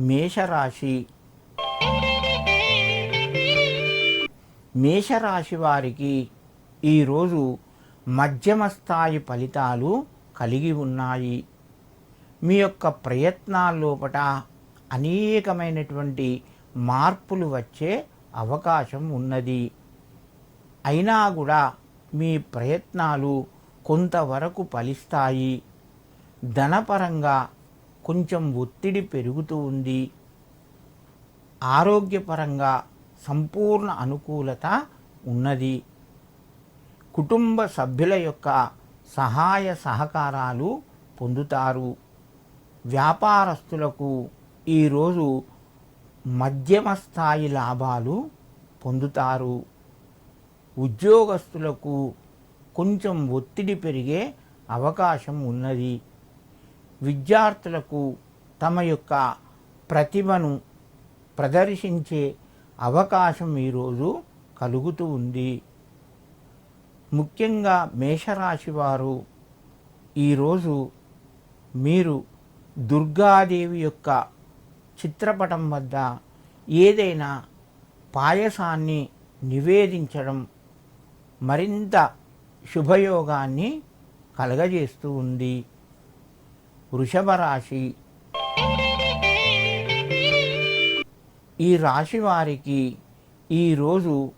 మేషరాశి. మేషరాశి వారికి ఈరోజు మధ్యమ స్థాయి ఫలితాలు కలిగి ఉన్నాయి. మీ యొక్క ప్రయత్నాల లోపట అనేకమైనటువంటి మార్పులు వచ్చే అవకాశం ఉన్నది. అయినా కూడా మీ ప్రయత్నాలు కొంతవరకు ఫలిస్తాయి. ధనపరంగా కొంచెం ఒత్తిడి పెరుగుతూ ఉంది. ఆరోగ్యపరంగా సంపూర్ణ అనుకూలత ఉన్నది. కుటుంబ సభ్యుల యొక్క సహాయ సహకారాలు పొందుతారు. వ్యాపారస్తులకు ఈరోజు మధ్యమ స్థాయి లాభాలు పొందుతారు. ఉద్యోగస్తులకు కొంచెం ఒత్తిడి పెరిగే అవకాశం ఉన్నది. విద్యార్థులకు తమ యొక్క ప్రతిభను ప్రదర్శించే అవకాశం ఈరోజు కలుగుతూ ఉంది. ముఖ్యంగా మేషరాశి వారు ఈరోజు మీరు దుర్గాదేవి యొక్క చిత్రపటం వద్ద ఏదైనా పాయసాన్ని నివేదించడం మరింత శుభయోగాన్ని కలగజేస్తూ ఉంది. వృషభ రాశి ఈ రాశి వారికి ఈరోజు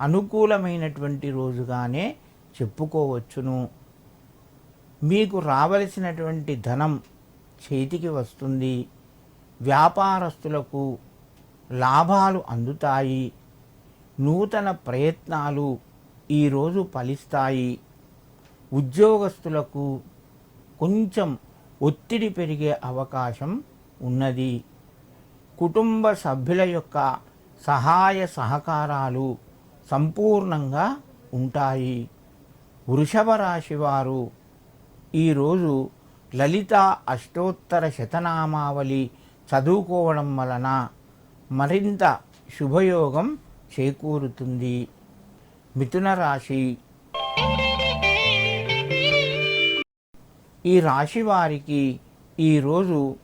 అనుకూలమైనటువంటి రోజుగానే చెప్పుకోవచ్చును. మీకు రావలసినటువంటి ధనం చేతికి వస్తుంది. వ్యాపారస్తులకు లాభాలు అందుతాయి. నూతన ప్రయత్నాలు ఈరోజు ఫలిస్తాయి. ఉద్యోగస్తులకు కొంచెం ఒత్తిడి పెరిగే అవకాశం ఉన్నది. కుటుంబ సభ్యుల యొక్క సహాయ సహకారాలు సంపూర్ణంగా ఉంటాయి. వృషభ రాశి వారు ఈరోజు లలిత అష్టోత్తర శతనామావళి చదువుకోవడం వలన మరింత శుభయోగం చేకూరుతుంది. మిథున రాశి ఈ రాశి వారికి ఈరోజు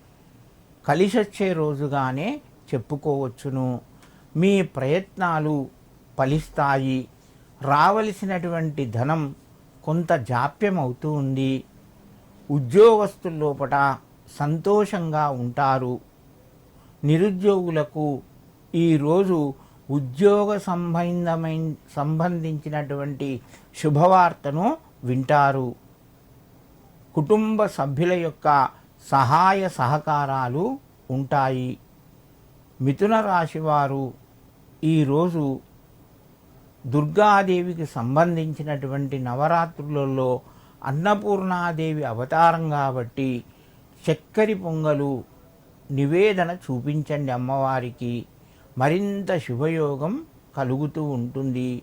కలిసొచ్చే రోజుగానే చెప్పుకోవచ్చును. మీ ప్రయత్నాలు ఫలిస్తాయి. రావలసినటువంటి ధనం కొంత జాప్యం అవుతూ ఉంది. ఉద్యోగస్తుల లోపట సంతోషంగా ఉంటారు. నిరుద్యోగులకు ఈరోజు ఉద్యోగ సంబంధమైన సంబంధించినటువంటి శుభవార్తను వింటారు. కుటుంబ సభ్యుల యొక్క సహాయ సహకారాలు ఉంటాయి. మిథున రాశివారు ఈరోజు దుర్గాదేవికి సంబంధించినటువంటి నవరాత్రులలో అన్నపూర్ణాదేవి అవతారం కాబట్టి చక్కెరి పొంగలు నివేదన చూపించండి అమ్మవారికి. మరింత శుభయోగం కలుగుతూ ఉంటుంది.